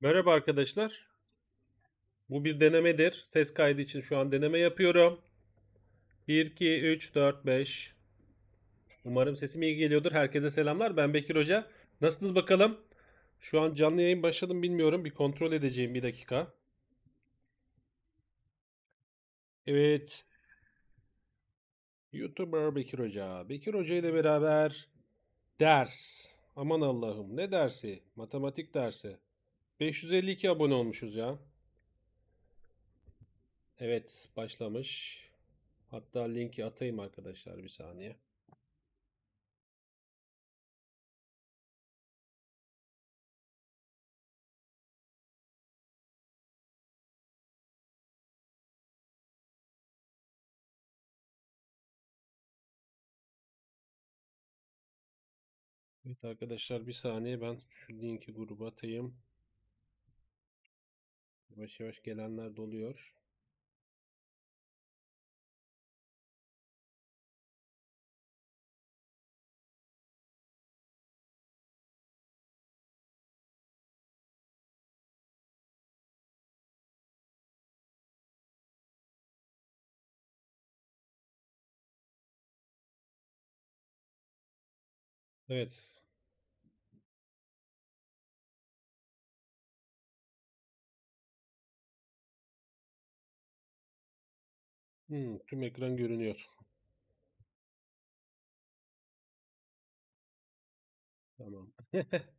Merhaba arkadaşlar. Bu bir denemedir. Ses kaydı için şu an deneme yapıyorum. 1, 2, 3, 4, 5. Umarım sesim iyi geliyordur. Herkese selamlar. Ben Bekir Hoca. Nasılsınız bakalım? Şu an canlı yayın başladım bilmiyorum. Bir kontrol edeceğim bir dakika. Evet. YouTuber Bekir Hoca. Bekir Hoca ile beraber ders. Aman Allah'ım ne dersi? Matematik dersi. 552 abone olmuşuz ya. Evet, başlamış. Hatta linki atayım arkadaşlar bir saniye. Evet arkadaşlar bir saniye ben şu linki gruba atayım. Yavaş yavaş gelenler doluyor. Evet. Hmm, tüm ekran görünüyor. Tamam.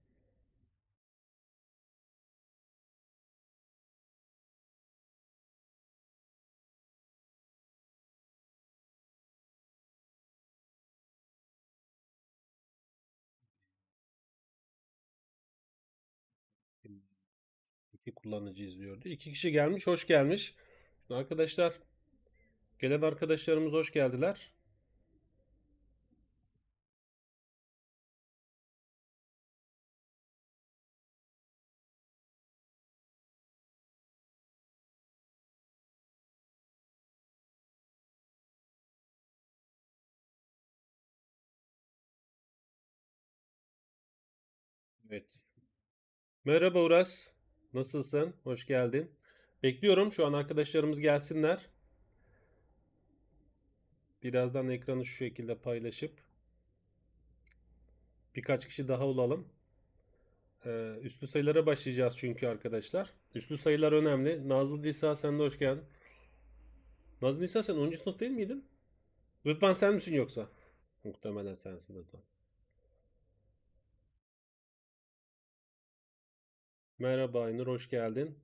İki kullanıcı izliyordu. İki kişi gelmiş, hoş gelmiş. Arkadaşlar, gelen arkadaşlarımız hoş geldiler. Evet. Merhaba Uras. Nasılsın? Hoş geldin. Bekliyorum şu an arkadaşlarımız gelsinler. Birazdan ekranı şu şekilde paylaşıp birkaç kişi daha olalım. Ee, üslü sayılara başlayacağız çünkü arkadaşlar. Üslü sayılar önemli. Nazlı Nisa sen de hoş geldin. Nazlı Nisa sen 10. sınıf değil miydin? Rıdvan sen misin yoksa? Muhtemelen sensin Rıdvan. Merhaba Aynur hoş geldin.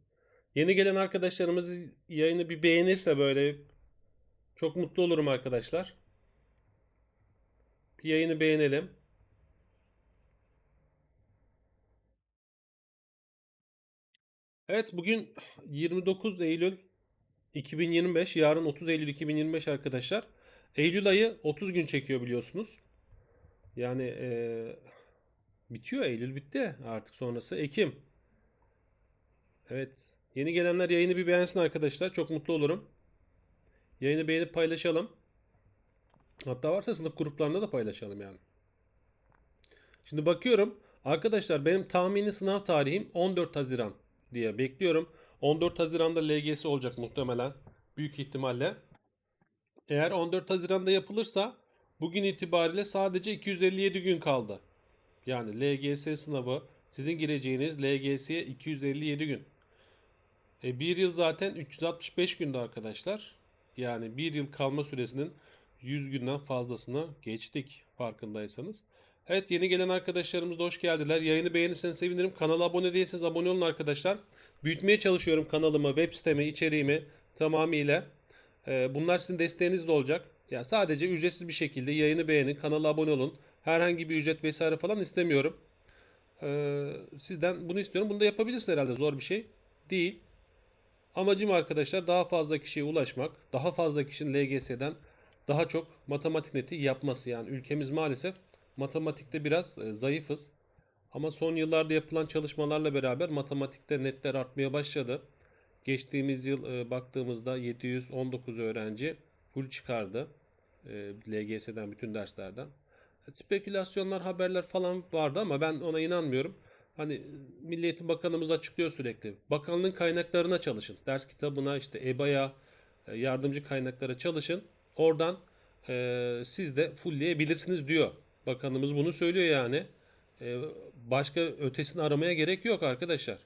Yeni gelen arkadaşlarımız yayını bir beğenirse böyle çok mutlu olurum arkadaşlar. Bir yayını beğenelim. Evet bugün 29 Eylül 2025 yarın 30 Eylül 2025 arkadaşlar. Eylül ayı 30 gün çekiyor biliyorsunuz. Yani eee, bitiyor Eylül bitti artık sonrası Ekim. Evet yeni gelenler yayını bir beğensin arkadaşlar çok mutlu olurum. Yayını beğenip paylaşalım. Hatta varsa sınıf gruplarında da paylaşalım yani. Şimdi bakıyorum arkadaşlar benim tahmini sınav tarihim 14 Haziran diye bekliyorum. 14 Haziran'da LGS olacak muhtemelen. Büyük ihtimalle. Eğer 14 Haziran'da yapılırsa bugün itibariyle sadece 257 gün kaldı. Yani LGS sınavı sizin gireceğiniz LGS'ye 257 gün. E, bir yıl zaten 365 günde arkadaşlar. Yani bir yıl kalma süresinin 100 günden fazlasını geçtik farkındaysanız. Evet yeni gelen arkadaşlarımız da hoş geldiler. Yayını beğenirseniz sevinirim. Kanala abone değilseniz abone olun arkadaşlar. Büyütmeye çalışıyorum kanalımı, web sitemi, içeriğimi tamamıyla. Ee, bunlar sizin desteğiniz de olacak. Ya sadece ücretsiz bir şekilde yayını beğenin, kanala abone olun. Herhangi bir ücret vesaire falan istemiyorum. Ee, sizden bunu istiyorum. Bunu da yapabilirsiniz herhalde. Zor bir şey değil. Amacım arkadaşlar daha fazla kişiye ulaşmak, daha fazla kişinin LGS'den daha çok matematik neti yapması. Yani ülkemiz maalesef matematikte biraz e, zayıfız. Ama son yıllarda yapılan çalışmalarla beraber matematikte netler artmaya başladı. Geçtiğimiz yıl e, baktığımızda 719 öğrenci full çıkardı. E, LGS'den bütün derslerden. Spekülasyonlar, haberler falan vardı ama ben ona inanmıyorum. Hani Milli Eğitim Bakanımız açıklıyor sürekli. Bakanlığın kaynaklarına çalışın. Ders kitabına işte EBA'ya e, yardımcı kaynaklara çalışın. Oradan e, siz de fullleyebilirsiniz diyor. Bakanımız bunu söylüyor yani. E, başka ötesini aramaya gerek yok arkadaşlar.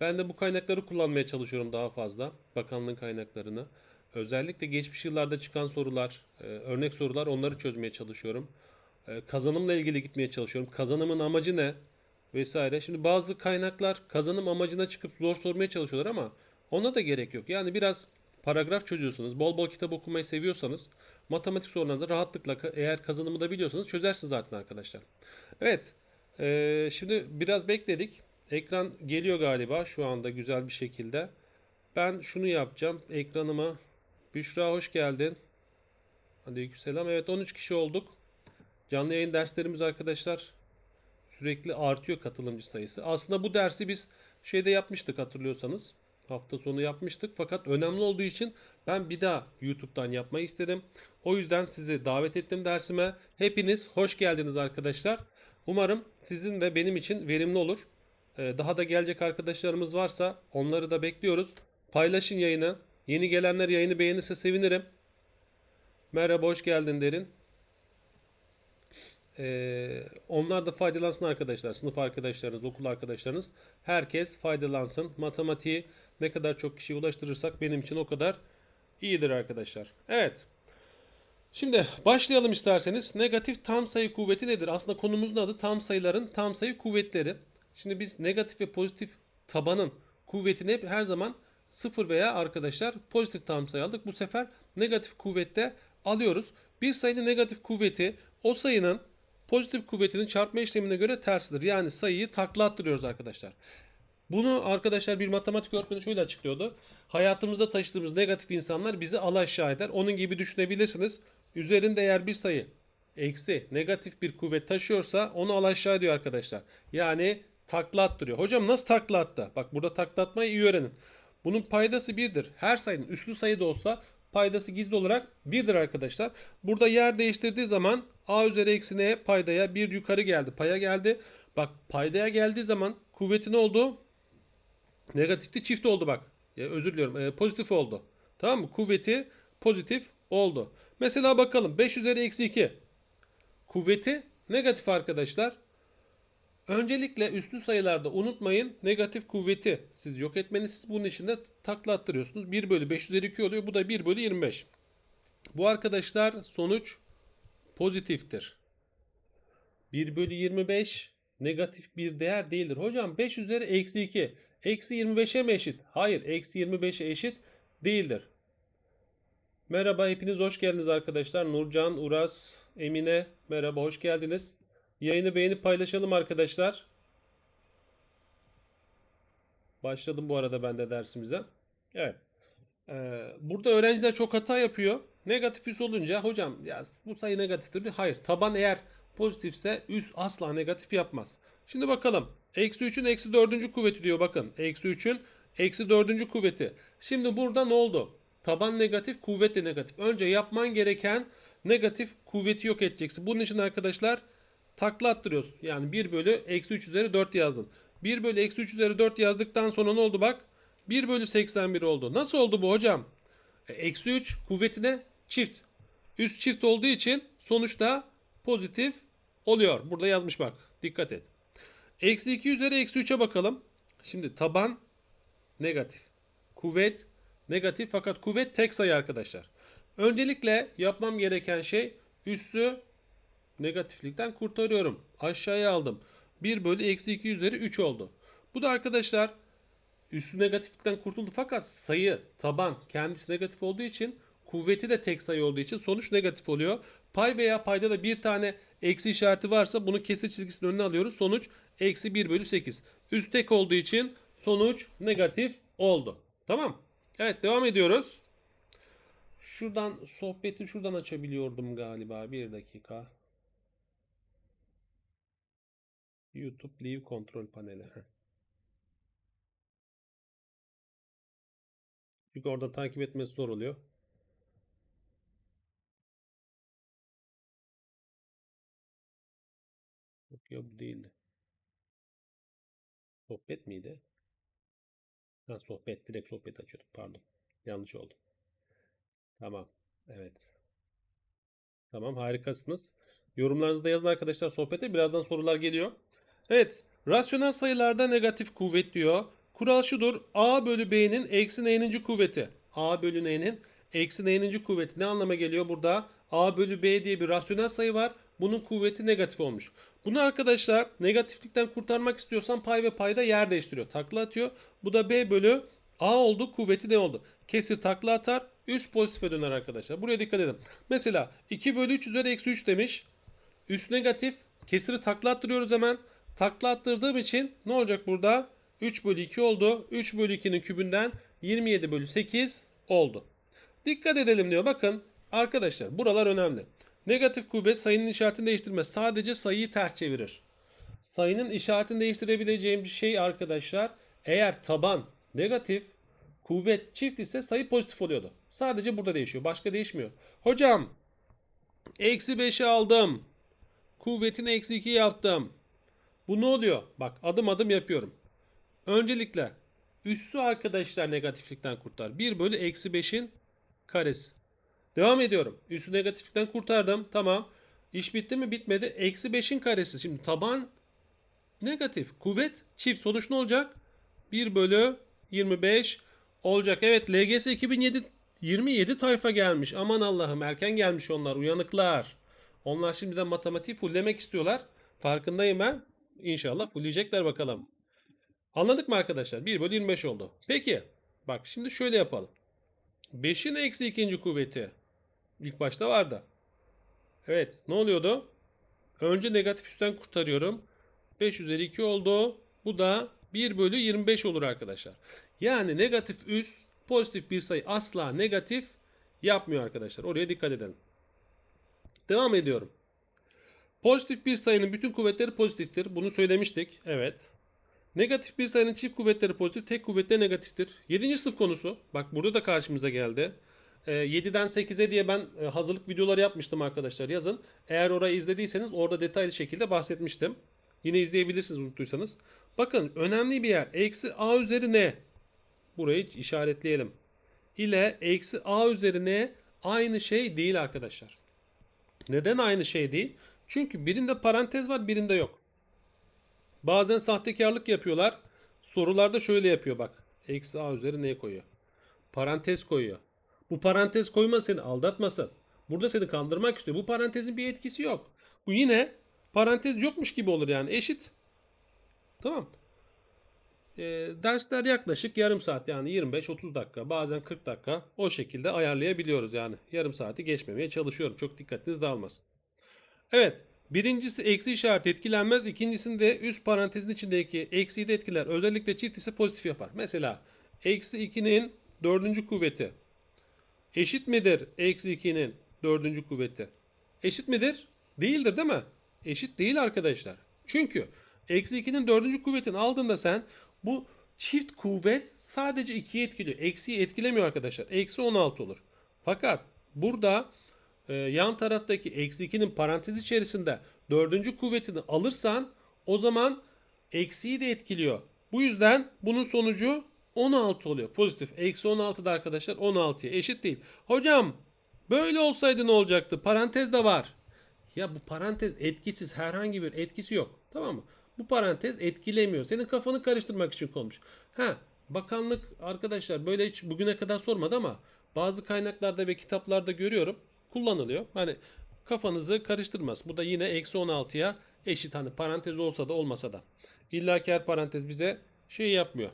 Ben de bu kaynakları kullanmaya çalışıyorum daha fazla. Bakanlığın kaynaklarını. Özellikle geçmiş yıllarda çıkan sorular, e, örnek sorular onları çözmeye çalışıyorum. E, kazanımla ilgili gitmeye çalışıyorum. Kazanımın amacı ne? Vesaire. Şimdi bazı kaynaklar kazanım amacına çıkıp zor sormaya çalışıyorlar ama ona da gerek yok. Yani biraz paragraf çözüyorsanız, bol bol kitap okumayı seviyorsanız, matematik sorularında rahatlıkla eğer kazanımı da biliyorsanız çözersiniz zaten arkadaşlar. Evet. e, şimdi biraz bekledik. Ekran geliyor galiba şu anda güzel bir şekilde. Ben şunu yapacağım. Ekranıma Büşra hoş geldin. Aleykümselam. Evet 13 kişi olduk. Canlı yayın derslerimiz arkadaşlar sürekli artıyor katılımcı sayısı. Aslında bu dersi biz şeyde yapmıştık hatırlıyorsanız. Hafta sonu yapmıştık fakat önemli olduğu için ben bir daha YouTube'dan yapmayı istedim. O yüzden sizi davet ettim dersime. Hepiniz hoş geldiniz arkadaşlar. Umarım sizin ve benim için verimli olur. Ee, Daha da gelecek arkadaşlarımız varsa onları da bekliyoruz. Paylaşın yayını. Yeni gelenler yayını beğenirse sevinirim. Merhaba hoş geldin derin. Ee, onlar da faydalansın arkadaşlar. Sınıf arkadaşlarınız, okul arkadaşlarınız. Herkes faydalansın. Matematiği ne kadar çok kişiye ulaştırırsak benim için o kadar iyidir arkadaşlar. Evet. Şimdi başlayalım isterseniz. Negatif tam sayı kuvveti nedir? Aslında konumuzun adı tam sayıların tam sayı kuvvetleri. Şimdi biz negatif ve pozitif tabanın kuvvetini hep her zaman sıfır veya arkadaşlar pozitif tam sayı aldık. Bu sefer negatif kuvvette alıyoruz. Bir sayının negatif kuvveti o sayının pozitif kuvvetinin çarpma işlemine göre tersidir. Yani sayıyı takla attırıyoruz arkadaşlar. Bunu arkadaşlar bir matematik öğretmeni şöyle açıklıyordu. Hayatımızda taşıdığımız negatif insanlar bizi alaşağı eder. Onun gibi düşünebilirsiniz. Üzerinde eğer bir sayı eksi negatif bir kuvvet taşıyorsa onu alaşağı ediyor arkadaşlar. Yani takla attırıyor. Hocam nasıl takla attı? Bak burada takla atmayı iyi öğrenin. Bunun paydası birdir. Her sayının üslü sayı da olsa paydası gizli olarak birdir arkadaşlar. Burada yer değiştirdiği zaman a üzeri eksi n'ye paydaya bir yukarı geldi. Paya geldi. Bak paydaya geldiği zaman kuvveti ne oldu? Negatifti çift oldu bak. Ya özür diliyorum. e, pozitif oldu. Tamam mı? Kuvveti pozitif oldu. Mesela bakalım 5 üzeri eksi 2. Kuvveti negatif arkadaşlar. Öncelikle üslü sayılarda unutmayın negatif kuvveti siz yok etmeniz siz bunun içinde takla attırıyorsunuz. 1 bölü 5 üzeri 2 oluyor. Bu da 1 bölü 25. Bu arkadaşlar sonuç pozitiftir. 1 bölü 25 negatif bir değer değildir. Hocam 5 üzeri eksi 2 eksi 25'e mi eşit? Hayır eksi 25'e eşit değildir. Merhaba hepiniz hoş geldiniz arkadaşlar. Nurcan, Uras, Emine merhaba hoş geldiniz. Yayını beğenip paylaşalım arkadaşlar. Başladım bu arada ben de dersimize. Evet. Ee, burada öğrenciler çok hata yapıyor. Negatif üs olunca hocam ya bu sayı negatiftir. Hayır taban eğer pozitifse üs asla negatif yapmaz. Şimdi bakalım. Eksi 3'ün eksi 4. kuvveti diyor bakın. Eksi 3'ün eksi 4. kuvveti. Şimdi burada ne oldu? Taban negatif kuvvet de negatif. Önce yapman gereken negatif kuvveti yok edeceksin. Bunun için arkadaşlar takla attırıyorsun. Yani 1 bölü eksi 3 üzeri 4 yazdın. 1 bölü eksi 3 üzeri 4 yazdıktan sonra ne oldu bak? 1 bölü 81 oldu. Nasıl oldu bu hocam? E, Eksi 3 kuvvetine çift. Üst çift olduğu için sonuçta pozitif oluyor. Burada yazmış bak. Dikkat et. Eksi 2 üzeri eksi 3'e bakalım. Şimdi taban negatif. Kuvvet negatif fakat kuvvet tek sayı arkadaşlar. Öncelikle yapmam gereken şey üssü negatiflikten kurtarıyorum. Aşağıya aldım. 1 bölü eksi 2 üzeri 3 oldu. Bu da arkadaşlar üssü negatiflikten kurtuldu fakat sayı taban kendisi negatif olduğu için kuvveti de tek sayı olduğu için sonuç negatif oluyor. Pay veya payda da bir tane eksi işareti varsa bunu kesir çizgisinin önüne alıyoruz. Sonuç eksi 1 bölü 8. Üst tek olduğu için sonuç negatif oldu. Tamam. Evet devam ediyoruz. Şuradan sohbeti şuradan açabiliyordum galiba. Bir dakika. YouTube Live kontrol paneli. Çünkü orada takip etmesi zor oluyor. Yok bu değildi. Sohbet miydi? Ha sohbet. Direkt sohbet açıyordum. Pardon. Yanlış oldu. Tamam. Evet. Tamam harikasınız. Yorumlarınızı da yazın arkadaşlar sohbete. Birazdan sorular geliyor. Evet. Rasyonel sayılarda negatif kuvvet diyor. Kural şudur. A bölü B'nin eksi n'ninci kuvveti. A bölü n'nin eksi n'ninci kuvveti. Ne anlama geliyor burada? A bölü B diye bir rasyonel sayı var. Bunun kuvveti negatif olmuş. Bunu arkadaşlar negatiflikten kurtarmak istiyorsan pay ve payda yer değiştiriyor. Takla atıyor. Bu da B bölü A oldu. Kuvveti ne oldu? Kesir takla atar. Üst pozitife döner arkadaşlar. Buraya dikkat edin. Mesela 2 bölü 3 üzeri eksi 3 demiş. Üst negatif. Kesiri takla attırıyoruz hemen. Takla attırdığım için ne olacak burada? 3 bölü 2 oldu. 3 bölü 2'nin kübünden 27 bölü 8 oldu. Dikkat edelim diyor. Bakın arkadaşlar buralar önemli. Negatif kuvvet sayının işaretini değiştirmez. Sadece sayıyı ters çevirir. Sayının işaretini değiştirebileceğim şey arkadaşlar. Eğer taban negatif, kuvvet çift ise sayı pozitif oluyordu. Sadece burada değişiyor. Başka değişmiyor. Hocam eksi 5'i aldım. Kuvvetini eksi 2 yaptım. Bu ne oluyor? Bak adım adım yapıyorum. Öncelikle üssü arkadaşlar negatiflikten kurtar. 1 bölü eksi 5'in karesi. Devam ediyorum. Üssü negatiflikten kurtardım. Tamam. İş bitti mi? Bitmedi. Eksi 5'in karesi. Şimdi taban negatif. Kuvvet çift. Sonuç ne olacak? 1 bölü 25 olacak. Evet LGS 2007 27 tayfa gelmiş. Aman Allah'ım erken gelmiş onlar. Uyanıklar. Onlar şimdiden matematiği fulllemek istiyorlar. Farkındayım ben. İnşallah fullleyecekler bakalım. Anladık mı arkadaşlar? 1 bölü 25 oldu. Peki. Bak şimdi şöyle yapalım. 5'in eksi ikinci kuvveti. İlk başta vardı. Evet. Ne oluyordu? Önce negatif üstten kurtarıyorum. 5 üzeri 2 oldu. Bu da 1 bölü 25 olur arkadaşlar. Yani negatif üs pozitif bir sayı asla negatif yapmıyor arkadaşlar. Oraya dikkat edelim. Devam ediyorum. Pozitif bir sayının bütün kuvvetleri pozitiftir. Bunu söylemiştik. Evet. Negatif bir sayının çift kuvvetleri pozitif, tek kuvvetleri negatiftir. 7. sınıf konusu. Bak burada da karşımıza geldi. Ee, 7'den 8'e diye ben e, hazırlık videoları yapmıştım arkadaşlar. Yazın. Eğer orayı izlediyseniz orada detaylı şekilde bahsetmiştim. Yine izleyebilirsiniz unuttuysanız. Bakın önemli bir yer. Eksi a üzeri ne? Burayı işaretleyelim. İle eksi a üzeri ne? Aynı şey değil arkadaşlar. Neden aynı şey değil? Çünkü birinde parantez var birinde yok. Bazen sahtekarlık yapıyorlar. Sorularda şöyle yapıyor bak. Eksi a üzeri ne koyuyor? Parantez koyuyor. Bu parantez koyma seni aldatmasın. Burada seni kandırmak istiyor. Bu parantezin bir etkisi yok. Bu yine parantez yokmuş gibi olur yani. Eşit. Tamam. E, dersler yaklaşık yarım saat yani 25-30 dakika bazen 40 dakika o şekilde ayarlayabiliyoruz yani. Yarım saati geçmemeye çalışıyorum. Çok dikkatiniz dağılmasın. Evet. Birincisi eksi işareti etkilenmez. İkincisinde üst parantezin içindeki eksiyi de etkiler. Özellikle çift ise pozitif yapar. Mesela eksi 2'nin dördüncü kuvveti eşit midir eksi 2'nin dördüncü kuvveti? Eşit midir? Değildir değil mi? Eşit değil arkadaşlar. Çünkü eksi 2'nin dördüncü kuvvetini aldığında sen bu çift kuvvet sadece 2'yi etkiliyor. Eksiyi etkilemiyor arkadaşlar. Eksi 16 olur. Fakat burada e, yan taraftaki eksi 2'nin parantez içerisinde dördüncü kuvvetini alırsan o zaman eksiyi de etkiliyor. Bu yüzden bunun sonucu 16 oluyor. Pozitif. Eksi 16 da arkadaşlar 16'ya eşit değil. Hocam böyle olsaydı ne olacaktı? Parantez de var. Ya bu parantez etkisiz herhangi bir etkisi yok. Tamam mı? Bu parantez etkilemiyor. Senin kafanı karıştırmak için konmuş. Ha bakanlık arkadaşlar böyle hiç bugüne kadar sormadı ama bazı kaynaklarda ve kitaplarda görüyorum kullanılıyor. Hani kafanızı karıştırmaz. Bu da yine eksi 16'ya eşit hani parantez olsa da olmasa da. İlla ki her parantez bize şey yapmıyor.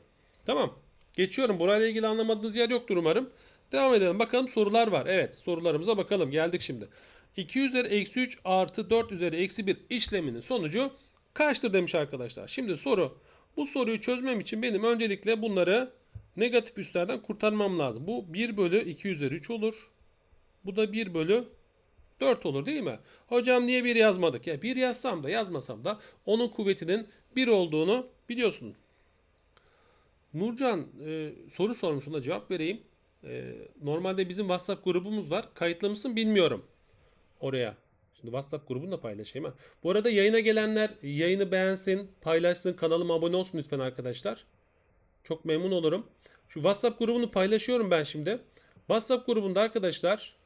Tamam. Geçiyorum. Burayla ilgili anlamadığınız yer yoktur umarım. Devam edelim. Bakalım sorular var. Evet sorularımıza bakalım. Geldik şimdi. 2 üzeri eksi 3 artı 4 üzeri eksi 1 işleminin sonucu kaçtır demiş arkadaşlar. Şimdi soru. Bu soruyu çözmem için benim öncelikle bunları negatif üstlerden kurtarmam lazım. Bu 1 bölü 2 üzeri 3 olur. Bu da 1 bölü 4 olur değil mi? Hocam niye 1 yazmadık? Ya 1 yazsam da yazmasam da onun kuvvetinin 1 olduğunu biliyorsun. Nurcan e, soru sormuş ona cevap vereyim. E, normalde bizim WhatsApp grubumuz var. Kayıtlı mısın bilmiyorum oraya. Şimdi WhatsApp grubunu da paylaşayım ha. Bu arada yayına gelenler yayını beğensin, paylaşsın, kanalıma abone olsun lütfen arkadaşlar. Çok memnun olurum. Şu WhatsApp grubunu paylaşıyorum ben şimdi. WhatsApp grubunda arkadaşlar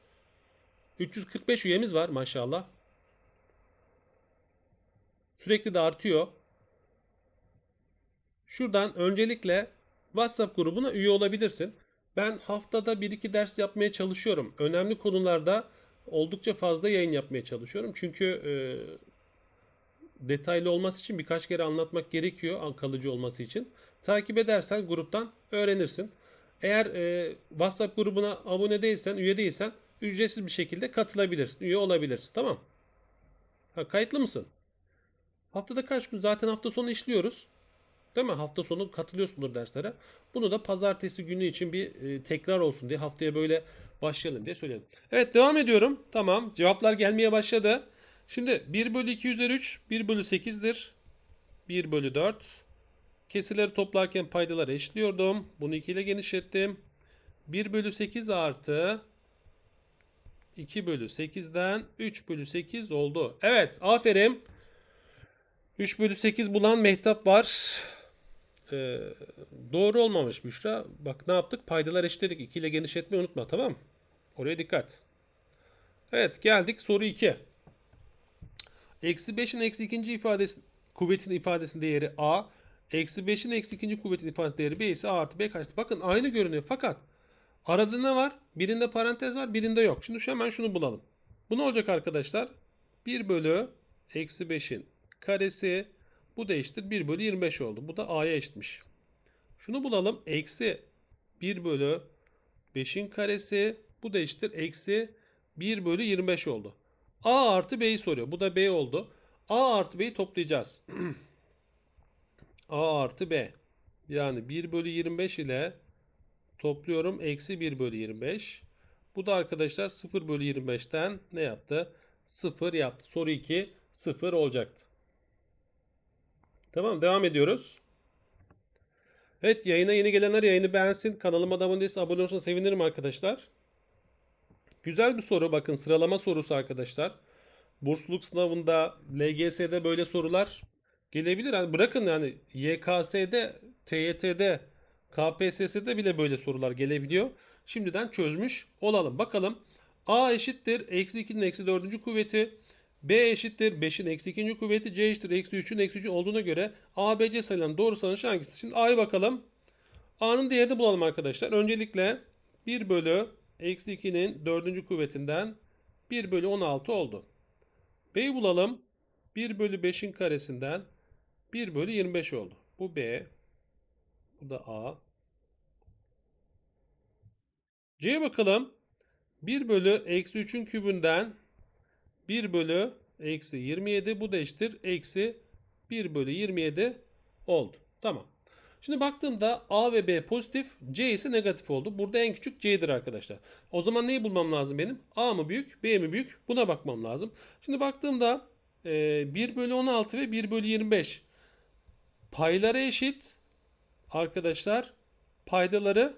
345 üyemiz var maşallah. Sürekli de artıyor. Şuradan öncelikle WhatsApp grubuna üye olabilirsin. Ben haftada 1-2 ders yapmaya çalışıyorum. Önemli konularda oldukça fazla yayın yapmaya çalışıyorum. Çünkü e, detaylı olması için birkaç kere anlatmak gerekiyor kalıcı olması için. Takip edersen gruptan öğrenirsin. Eğer e, WhatsApp grubuna abone değilsen, üye değilsen ücretsiz bir şekilde katılabilirsin, üye olabilirsin. Tamam. Ha, kayıtlı mısın? Haftada kaç gün? Zaten hafta sonu işliyoruz. Değil mi? Hafta sonu katılıyorsundur derslere. Bunu da pazartesi günü için bir e, tekrar olsun diye haftaya böyle başlayalım diye söyledim. Evet devam ediyorum. Tamam. Cevaplar gelmeye başladı. Şimdi 1 bölü 2 üzeri 3 1 bölü 8'dir. 1 bölü 4. Kesirleri toplarken paydaları eşliyordum. Bunu 2 ile genişlettim. 1 bölü 8 artı 2 bölü 8'den 3 bölü 8 oldu. Evet aferin. 3 bölü 8 bulan Mehtap var. Ee, doğru olmamış Büşra. Bak ne yaptık? Paydalar eşitledik. 2 ile genişletmeyi unutma tamam mı? Oraya dikkat. Evet geldik soru 2. Eksi 5'in eksi ikinci ifadesi kuvvetin ifadesinin değeri A. Eksi 5'in eksi ikinci kuvvetin ifadesi değeri B ise A artı B kaçtı? Bakın aynı görünüyor fakat arada ne var? Birinde parantez var birinde yok. Şimdi şu hemen şunu bulalım. Bu ne olacak arkadaşlar? 1 bölü eksi 5'in karesi bu da eşittir 1 bölü 25 oldu. Bu da A'ya eşitmiş. Şunu bulalım. Eksi 1 bölü 5'in karesi bu da eşittir. Eksi 1 bölü 25 oldu. A artı B'yi soruyor. Bu da B oldu. A artı B'yi toplayacağız. A artı B. Yani 1 bölü 25 ile topluyorum. Eksi 1 bölü 25. Bu da arkadaşlar 0 bölü 25'ten ne yaptı? 0 yaptı. Soru 2 0 olacaktı. Tamam devam ediyoruz. Evet yayına yeni gelenler yayını beğensin. Kanalıma da abone değilse abone olursa sevinirim arkadaşlar. Güzel bir soru bakın sıralama sorusu arkadaşlar. Bursluluk sınavında LGS'de böyle sorular gelebilir. Yani bırakın yani YKS'de, TYT'de, KPSS'de bile böyle sorular gelebiliyor. Şimdiden çözmüş olalım. Bakalım A eşittir eksi 2'nin eksi 4. kuvveti. B eşittir 5'in eksi 2. kuvveti. C eşittir eksi 3'ün eksi 3 olduğuna göre A, B, C sayılan doğru sonuç hangisi? Şimdi A'ya bakalım. A'nın değerini bulalım arkadaşlar. Öncelikle 1 bölü eksi 2'nin 4. kuvvetinden 1 bölü 16 oldu. B'yi bulalım. 1 bölü 5'in karesinden 1 bölü 25 oldu. Bu B. Bu da A. C'ye bakalım. 1 bölü eksi 3'ün kübünden 1 bölü eksi 27 bu da eşittir. Eksi 1 bölü 27 oldu. Tamam. Şimdi baktığımda A ve B pozitif, C ise negatif oldu. Burada en küçük C'dir arkadaşlar. O zaman neyi bulmam lazım benim? A mı büyük, B mi büyük? Buna bakmam lazım. Şimdi baktığımda 1 bölü 16 ve 1 bölü 25 payları eşit. Arkadaşlar paydaları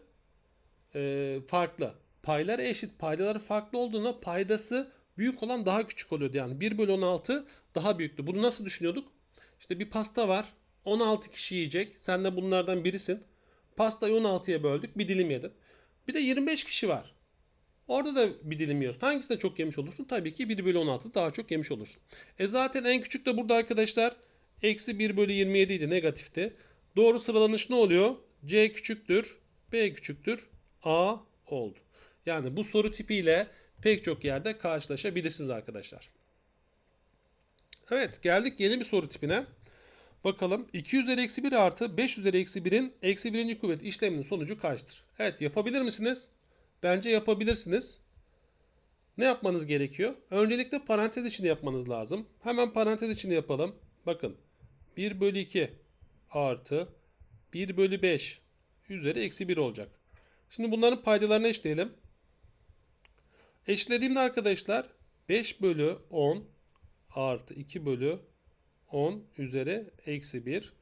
farklı. Payları eşit, paydaları farklı olduğunda paydası büyük olan daha küçük oluyordu. Yani 1 bölü 16 daha büyüktü. Bunu nasıl düşünüyorduk? İşte bir pasta var. 16 kişi yiyecek. Sen de bunlardan birisin. Pastayı 16'ya böldük. Bir dilim yedin. Bir de 25 kişi var. Orada da bir dilim yiyorsun. Hangisinde çok yemiş olursun? Tabii ki 1 bölü 16 daha çok yemiş olursun. E zaten en küçük de burada arkadaşlar eksi 1 bölü 27 idi negatifti. Doğru sıralanış ne oluyor? C küçüktür. B küçüktür. A oldu. Yani bu soru tipiyle pek çok yerde karşılaşabilirsiniz arkadaşlar. Evet geldik yeni bir soru tipine. Bakalım 2 üzeri eksi 1 artı 5 üzeri eksi 1'in eksi 1. kuvvet işleminin sonucu kaçtır? Evet yapabilir misiniz? Bence yapabilirsiniz. Ne yapmanız gerekiyor? Öncelikle parantez içinde yapmanız lazım. Hemen parantez içinde yapalım. Bakın 1 bölü 2 artı 1 bölü 5 üzeri eksi 1 olacak. Şimdi bunların paydalarını eşleyelim. Eşlediğimde arkadaşlar 5 bölü 10 artı 2 bölü 10 üzeri eksi 1.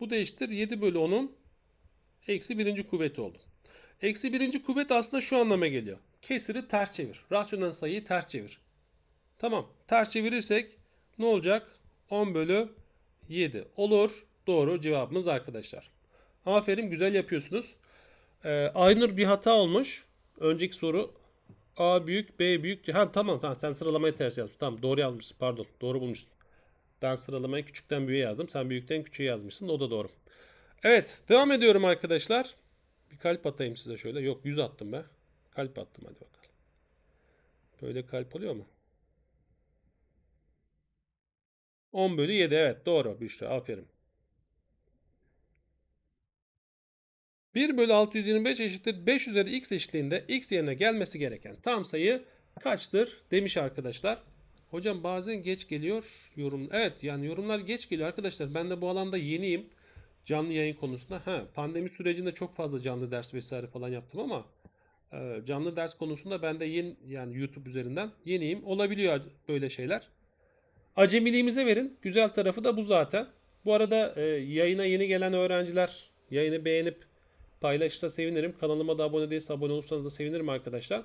Bu da eşittir 7 bölü 10'un eksi birinci kuvveti oldu. Eksi birinci kuvvet aslında şu anlama geliyor. Kesiri ters çevir. Rasyonel sayıyı ters çevir. Tamam. Ters çevirirsek ne olacak? 10 bölü 7 olur. Doğru cevabımız arkadaşlar. Aferin güzel yapıyorsunuz. Ee, Aynur bir hata olmuş. Önceki soru A büyük B büyük. Ha tamam tamam sen sıralamayı ters yazmışsın. Tamam doğru yazmışsın pardon. Doğru bulmuşsun. Ben sıralamayı küçükten büyüğe yazdım. Sen büyükten küçüğe yazmışsın. O da doğru. Evet devam ediyorum arkadaşlar. Bir kalp atayım size şöyle. Yok 100 attım be. Kalp attım hadi bakalım. Böyle kalp oluyor mu? 10 bölü 7 evet doğru Büşra aferin. 1 bölü 625 eşittir 5 üzeri x eşitliğinde x yerine gelmesi gereken tam sayı kaçtır demiş arkadaşlar. Hocam bazen geç geliyor yorum. Evet yani yorumlar geç geliyor arkadaşlar. Ben de bu alanda yeniyim. Canlı yayın konusunda. Ha, pandemi sürecinde çok fazla canlı ders vesaire falan yaptım ama e, canlı ders konusunda ben de yeni yani YouTube üzerinden yeniyim. Olabiliyor böyle şeyler. Acemiliğimize verin. Güzel tarafı da bu zaten. Bu arada e, yayına yeni gelen öğrenciler yayını beğenip paylaşırsa sevinirim. Kanalıma da abone değilse abone olursanız da sevinirim arkadaşlar.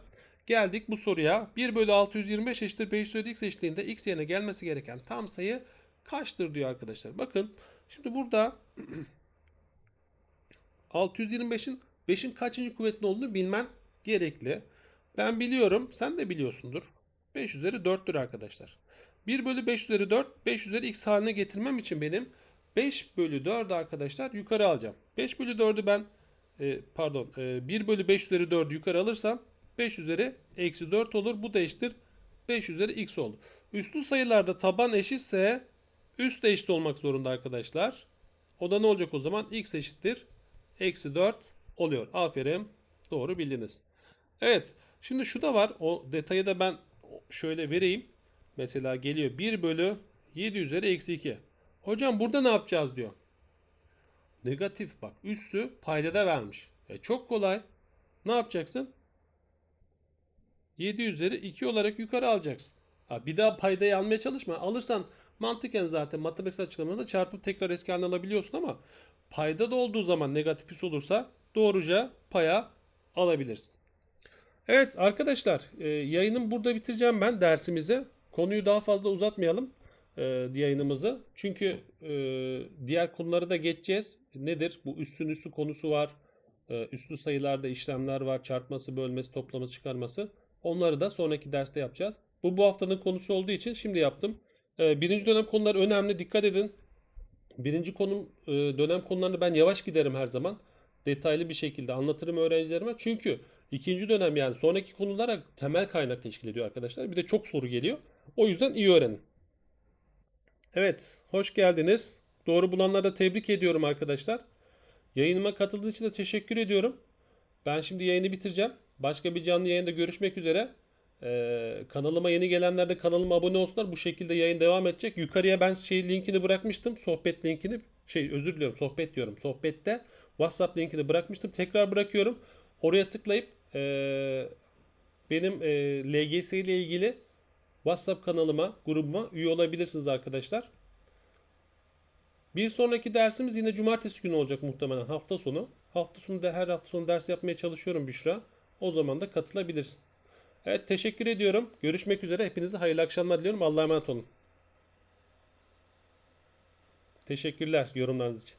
Geldik bu soruya. 1 bölü 625 eşittir 5 üzeri x eşitliğinde x yerine gelmesi gereken tam sayı kaçtır diyor arkadaşlar. Bakın şimdi burada 625'in 5'in kaçıncı kuvvetli olduğunu bilmen gerekli. Ben biliyorum. Sen de biliyorsundur. 5 üzeri 4'tür arkadaşlar. 1 bölü 5 üzeri 4, 5 üzeri x haline getirmem için benim 5 bölü 4'ü arkadaşlar yukarı alacağım. 5 bölü 4'ü ben e, pardon e, 1 bölü 5 üzeri 4'ü yukarı alırsam 5 üzeri eksi 4 olur. Bu da eşittir 5 üzeri x oldu. Üslü sayılarda taban eşitse üst de eşit olmak zorunda arkadaşlar. O da ne olacak o zaman? x eşittir eksi 4 oluyor. Aferin. Doğru bildiniz. Evet. Şimdi şu da var. O detayı da ben şöyle vereyim. Mesela geliyor 1 bölü 7 üzeri eksi 2. Hocam burada ne yapacağız diyor. Negatif bak. Üssü paydada vermiş. E çok kolay. Ne yapacaksın? 7 üzeri 2 olarak yukarı alacaksın. Ha, bir daha paydayı almaya çalışma. Alırsan mantıken zaten matematiksel açıklamada çarpıp tekrar eski haline alabiliyorsun ama payda da olduğu zaman negatif üs olursa doğruca paya alabilirsin. Evet arkadaşlar e, yayının burada bitireceğim ben dersimizi. Konuyu daha fazla uzatmayalım e, yayınımızı. Çünkü e, diğer konuları da geçeceğiz. Nedir? Bu üstün üstü konusu var. E, üslü sayılarda işlemler var. Çarpması, bölmesi, toplaması, çıkarması. Onları da sonraki derste yapacağız. Bu bu haftanın konusu olduğu için şimdi yaptım. E, birinci dönem konuları önemli. Dikkat edin. Birinci konum e, dönem konularını ben yavaş giderim her zaman. Detaylı bir şekilde anlatırım öğrencilerime. Çünkü ikinci dönem yani sonraki konulara temel kaynak teşkil ediyor arkadaşlar. Bir de çok soru geliyor. O yüzden iyi öğrenin. Evet, hoş geldiniz. Doğru bulanlara da tebrik ediyorum arkadaşlar. Yayınıma katıldığı için de teşekkür ediyorum. Ben şimdi yayını bitireceğim. Başka bir canlı yayında görüşmek üzere. Ee, kanalıma yeni gelenler de kanalıma abone olsunlar. Bu şekilde yayın devam edecek. Yukarıya ben şey linkini bırakmıştım. Sohbet linkini. Şey özür diliyorum. Sohbet diyorum. Sohbette WhatsApp linkini bırakmıştım. Tekrar bırakıyorum. Oraya tıklayıp ee, benim ee, LGS ile ilgili WhatsApp kanalıma, grubuma üye olabilirsiniz arkadaşlar. Bir sonraki dersimiz yine cumartesi günü olacak muhtemelen hafta sonu. Hafta sonu da her hafta sonu ders yapmaya çalışıyorum Büşra. O zaman da katılabilirsin. Evet teşekkür ediyorum. Görüşmek üzere. Hepinize hayırlı akşamlar diliyorum. Allah'a emanet olun. Teşekkürler yorumlarınız için.